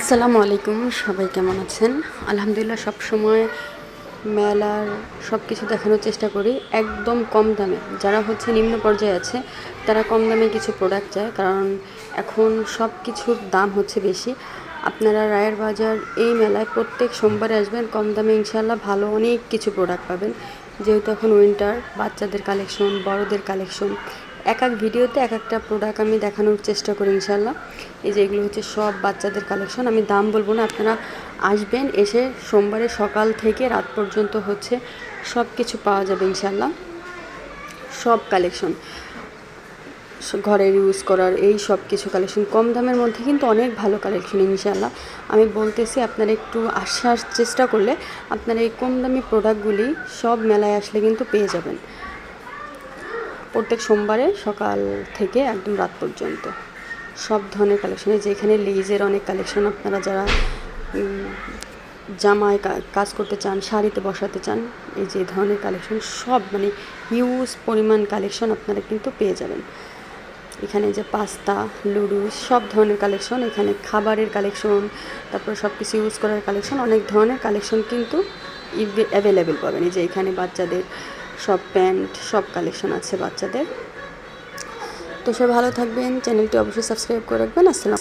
আসসালামু আলাইকুম, সবাই কেমন আছেন? আলহামদুলিল্লাহ সব সময় মেলার সব কিছু দেখানোর চেষ্টা করি, একদম কম দামে। যারা হচ্ছে নিম্ন পর্যায়ে আছে, তারা কম দামে কিছু প্রোডাক্ট চায়, কারণ এখন সব কিছুর দাম হচ্ছে বেশি। আপনারা রায়ের বাজার এই মেলায় প্রত্যেক সোমবারে আসবেন, কম দামে ইনশাল্লাহ ভালো অনেক কিছু প্রোডাক্ট পাবেন। যেহেতু এখন উইন্টার বাচ্চাদের কালেকশন বড়দের কালেকশন এক এক ভিডিওতে এক একটা প্রোডাক্ট আমি দেখানোর চেষ্টা করি ইনশাল্লাহ এই যে এগুলো হচ্ছে সব বাচ্চাদের কালেকশন আমি দাম বলব না, আপনারা আসবেন, এসে সোমবারে সকাল থেকে রাত পর্যন্ত হচ্ছে সব কিছু পাওয়া যাবে ইনশাল্লাহ সব কালেকশন ঘরের ইউজ করার, এই সব কিছু কালেকশন কম দামের মধ্যে কিন্তু অনেক ভালো কালেকশন ইনশাল্লাহ আমি বলতেছি, আপনারা একটু আসার চেষ্টা করলে আপনারা এই কম দামি প্রোডাক্টগুলি সব মেলায় আসলে কিন্তু পেয়ে যাবেন। প্রত্যেক সোমবারে সকাল থেকে একদম রাত পর্যন্ত। সব ধরনের কালেকশন যে এখানে লেজের অনেক কালেকশন আপনারা যারা জামায় কাজ করতে চান, শাড়িতে বসাতে চান, এই যে ধরনের কালেকশন সব মানে হিউজ পরিমাণ কালেকশন আপনারা কিন্তু পেয়ে যাবেন। এখানে যে পাস্তা লুডুস সব ধরনের কালেকশন এখানে খাবারের কালেকশন তারপর সব কিছু ইউজ করার কালেকশন অনেক ধরনের কালেকশন কিন্তু অ্যাভেলেবেল পাবেন। এই যে এখানে বাচ্চাদের সব প্যান্ট, সব কালেকশন আছে বাচ্চাদের। তো সবাই ভালো থাকবেন। চ্যানেলটি অবশ্যই সাবস্ক্রাইব করে রাখবেন। আসসালাম